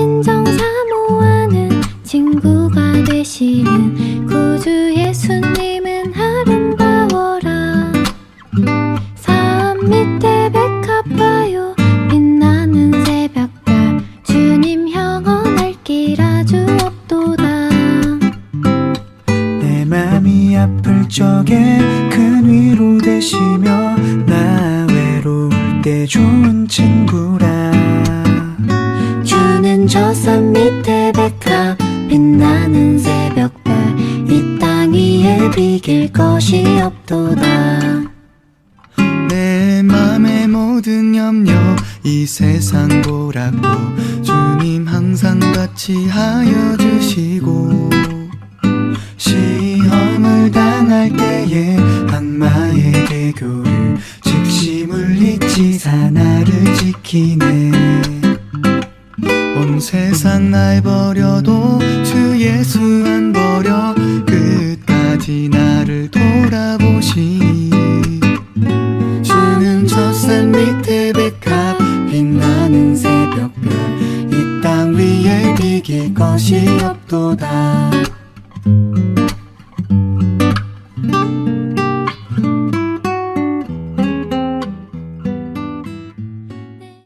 진정 사모하는 친구가 되시는 구주 예수님은 아름다워라. 산 밑에 백합화요. 빛나는 새벽별 주님 영원할 길 아주 없도다. 내 맘이 아플 적에 큰 위로 되시며 나 외로울 때 좋은 친구라 주는 저산 밑에 백합 빛나는 새벽별. 이 땅 위에 비길 것이 없도다. 내 맘의 모든 염려 이 세상 보라고 주님 항상 같이 하여 주시고 시험을 당할 때에 악마의 개교를 즉시 물리치 사 나를 지키네 온 세상 날 버려도 주 예수 안 버려 끝까지 나를 돌아보시니 주는 저산 밑에 백합 빛나는 새벽별 이 땅 위에 비길 것이 없도다